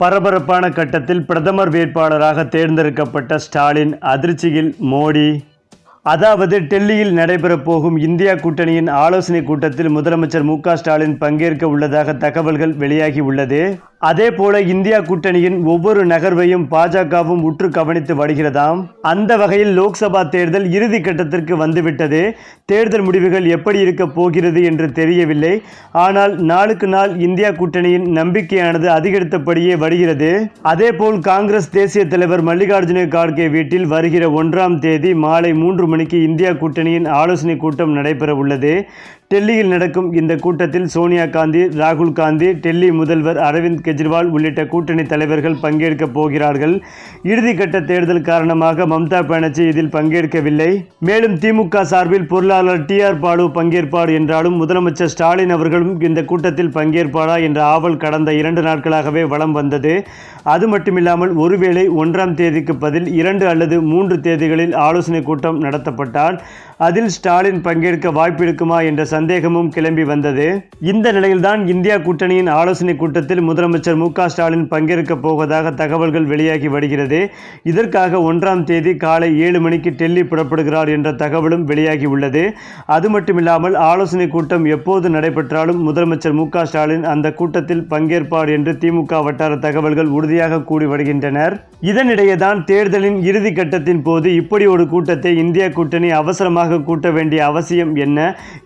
பரபரப்பான கட்டத்தில் பிரதமர் வேட்பாளராக தேர்ந்தெடுக்கப்பட்ட ஸ்டாலின் அதிர்ச்சியில் மோடி. அதாவது டெல்லியில் நடைபெறப் போகும் இந்தியா கூட்டணியின் ஆலோசனை கூட்டத்தில் முதலமைச்சர் மு ஸ்டாலின் பங்கேற்க உள்ளதாக தகவல்கள் வெளியாகி உள்ளது. அதேபோல இந்தியா கூட்டணியின் ஒவ்வொரு நகர்வையும் பாஜகவும் உற்று கவனித்து வருகிறதாம். அந்த வகையில் லோக்சபா தேர்தல் இறுதி கட்டத்திற்கு வந்துவிட்டது. தேர்தல் முடிவுகள் எப்படி இருக்கப் போகிறது என்று தெரியவில்லை. ஆனால் நாளுக்கு நாள் இந்தியா கூட்டணியின் நம்பிக்கையானது அதிகரித்தபடியே வருகிறது. அதேபோல் காங்கிரஸ் தேசிய தலைவர் மல்லிகார்ஜுன கார்கே வீட்டில் வருகிற ஒன்றாம் தேதி மாலை மூன்று மணிக்கு இந்தியா கூட்டணியின் ஆலோசனை கூட்டம் நடைபெற உள்ளது டெல்லியில் நடக்கும் இந்த கூட்டத்தில் சோனியா காந்தி ராகுல் காந்தி டெல்லி முதல்வர் அரவிந்த் கெஜ்ரிவால் உள்ளிட்ட கூட்டணி தலைவர்கள் பங்கேற்க போகிறார்கள். இறுதிக்கட்ட தேர்தல் காரணமாக மம்தா பானர்ஜி இதில் பங்கேற்கவில்லை. மேலும் திமுக சார்பில் பொருளாளர் டி ஆர் பாலு பங்கேற்பார் என்றாலும் முதலமைச்சர் ஸ்டாலின் அவர்களும் இந்த கூட்டத்தில் பங்கேற்பாரா என்ற ஆவல் கடந்த இரண்டு நாட்களாகவே வலம் வந்தது. அது மட்டுமில்லாமல் ஒருவேளை ஒன்றாம் தேதிக்கு பதில் இரண்டு அல்லது மூன்று தேதிகளில் ஆலோசனை கூட்டம் நடத்தப்பட்டால் அதில் ஸ்டாலின் பங்கேற்க வாய்ப்பிருக்குமா என்ற சந்தேகமும் கிளம்பி வந்தது. இந்த நிலையில்தான் இந்தியா கூட்டணியின் ஆலோசனை கூட்டத்தில் முதலமைச்சர் மு க ஸ்டாலின் பங்கேற்க போவதாக தகவல்கள் வெளியாகி வருகிறது. இதற்காக ஒன்றாம் தேதி காலை ஏழு மணிக்கு டெல்லி புறப்படுகிறார் என்ற தகவலும் வெளியாகி உள்ளது. அது மட்டுமில்லாமல் ஆலோசனை கூட்டம் எப்போது நடைபெற்றாலும் முதலமைச்சர் மு ஸ்டாலின் அந்த கூட்டத்தில் பங்கேற்பார் என்று திமுக வட்டார தகவல்கள் உறுதியாக கூடி வருகின்றனர். இதனிடையே தான் தேர்தலின் இறுதி கட்டத்தின் போது இப்படி ஒரு கூட்டத்தை இந்தியா கூட்டணி அவசரமாக ஒன்றாக கூட்ட வேண்டிய அவசியம் என்ன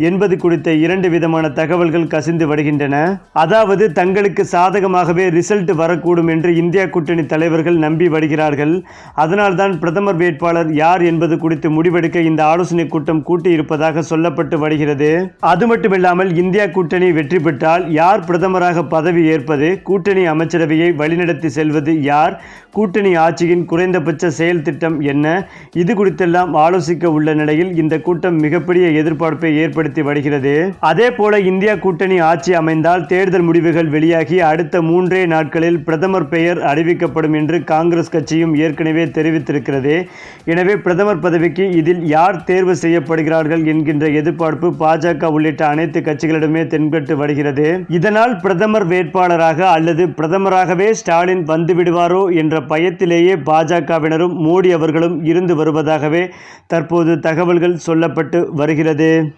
என்பது குறித்த இரண்டு விதமான தகவல்கள் கசிந்து வருகின்றன. அதாவது தங்களுக்கு சாதகமாகவே ரிசல்ட் வரக்கூடும் என்று இந்தியா கூட்டணி தலைவர்கள் நம்பி வருகிறார்கள். அதனால்தான் பிரதமர் வேட்பாளர் யார் என்பது குறித்து முடிவெடுக்க இந்த ஆலோசனை கூட்டம் கூட்டியிருப்பதாக சொல்லப்பட்டு வருகிறது. அது மட்டுமில்லாமல் இந்தியா கூட்டணி வெற்றி பெற்றால் யார் பிரதமராக பதவி ஏற்பது கூட்டணி அமைச்சரவையை வழிநடத்தி செல்வது யார் கூட்டணி ஆட்சியின் குறைந்தபட்ச செயல் திட்டம் என்ன இது குறித்தெல்லாம் ஆலோசிக்க உள்ள நிலையில் இந்த இந்த கூட்டம் மிகப்பெரிய எதிர்பார்ப்பை ஏற்படுத்தி வருகிறது. அதே போல இந்தியா கூட்டணி ஆட்சி அமைந்தால் தேர்தல் முடிவுகள் வெளியாகி அடுத்த மூன்றே நாட்களில் பிரதமர் பெயர் அறிவிக்கப்படும் என்று காங்கிரஸ் கட்சியும் ஏற்கனவே தெரிவித்திருக்கிறது. எனவே பிரதமர் பதவிக்கு இதில் யார் தேர்வு செய்யப்படுகிறார்கள் என்கின்ற எதிர்பார்ப்பு பாஜக உள்ளிட்ட அனைத்து கட்சிகளிடமே தென்பட்டு வருகிறது. இதனால் பிரதமர் வேட்பாளராக அல்லது பிரதமராகவே ஸ்டாலின் வந்துவிடுவாரோ என்ற பயத்திலேயே பாஜகவினரும் மோடி அவர்களும் இருந்து வருவதாகவே தற்போது தகவல்கள் சொல்லப்பட்டு வருகிறது.